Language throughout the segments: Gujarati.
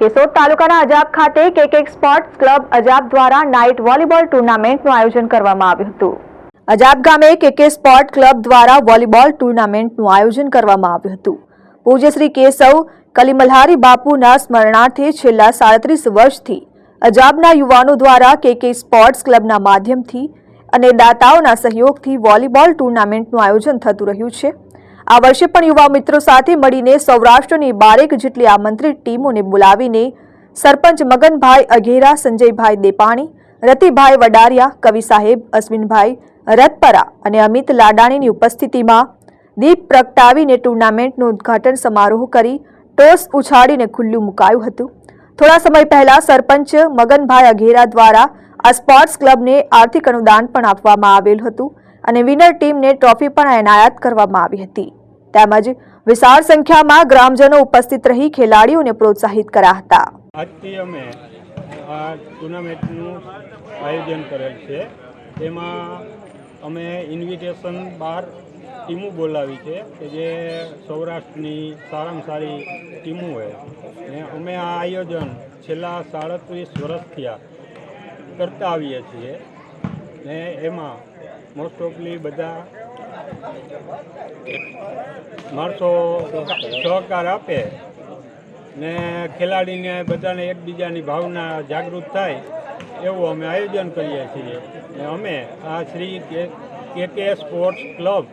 કેશોદ તાલુકાના અજાબ ખાતે કેકેક સ્પોર્ટ્સ ક્લબ અજાબ દ્વારા નાઇટ વોલીબોલ ટુર્નામેન્ટનું આયોજન કરવામાં આવ્યું હતું. અજાબ ગામે કેકે સ્પોર્ટ ક્લબ દ્વારા વોલીબોલ ટુર્નામેન્ટનું આયોજન કરવામાં આવ્યું હતું. પૂજ્ય શ્રી કેશવ કલીમલ્હારી બાપુના સ્મરણાર્થે છેલ્લા સાડત્રીસ વર્ષથી અજાબના યુવાનો દ્વારા કેકે સ્પોર્ટ્સ ક્લબના માધ્યમથી અને દાતાઓના સહયોગથી વોલીબોલ ટુર્નામેન્ટનું આયોજન થતું રહ્યું છે. આ વર્ષે પણ યુવા મિત્રો સાથે મળીને સૌરાષ્ટ્રની બારેક જેટલી આમંત્રિત ટીમોને બોલાવીને સરપંચ મગનભાઈ અઘેરા, સંજયભાઈ દેપાણી, રતિભાઈ વડારિયા, કવિ સાહેબ, અશ્વિનભાઈ રતપરા અને અમિત લાડાણીની ઉપસ્થિતિમાં દીપ પ્રગટાવીને ટુર્નામેન્ટનું ઉદ્ઘાટન સમારોહ કરી ટોસ ઉછાળીને ખુલ્લું મુકાયું હતું. થોડા સમય પહેલા સરપંચ મગનભાઈ અઘેરા દ્વારા આ સ્પોર્ટ્સ ક્લબને આર્થિક અનુદાન પણ આપવામાં આવેલ હતું અને વિનર ટીમને ટ્રોફી પણ એનાયત કરવામાં આવી હતી. તેમજ વિશાળ સંખ્યામાં ગ્રામજનો ઉપસ્થિત રહી ખેલાડીઓને પ્રોત્સાહિત કર્યા હતા. આજથી અમે આ ટુર્નામેન્ટનું આયોજન કરેલ છે. તેમાં અમે ઇન્વિટેશન બાર ટીમો બોલાવી છે કે જે સૌરાષ્ટ્રની સારામાં સારી ટીમો હોય. ને અમે આ આયોજન છેલ્લા સાડત્રીસ વર્ષથી આ કરતા આવીએ છીએ. ને એમાં મોસ્ટ ઓફલી બધા માણસો સહકાર આપે ને ખેલાડીને બધાને એકબીજાની ભાવના જાગૃત થાય એવું અમે આયોજન કરીએ છીએ. ને અમે આ શ્રી કે કે સ્પોર્ટ્સ ક્લબ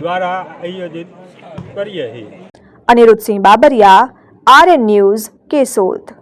દ્વારા આયોજિત કરીએ છીએ. Anirudhsinh Babariya, R N news Keshod.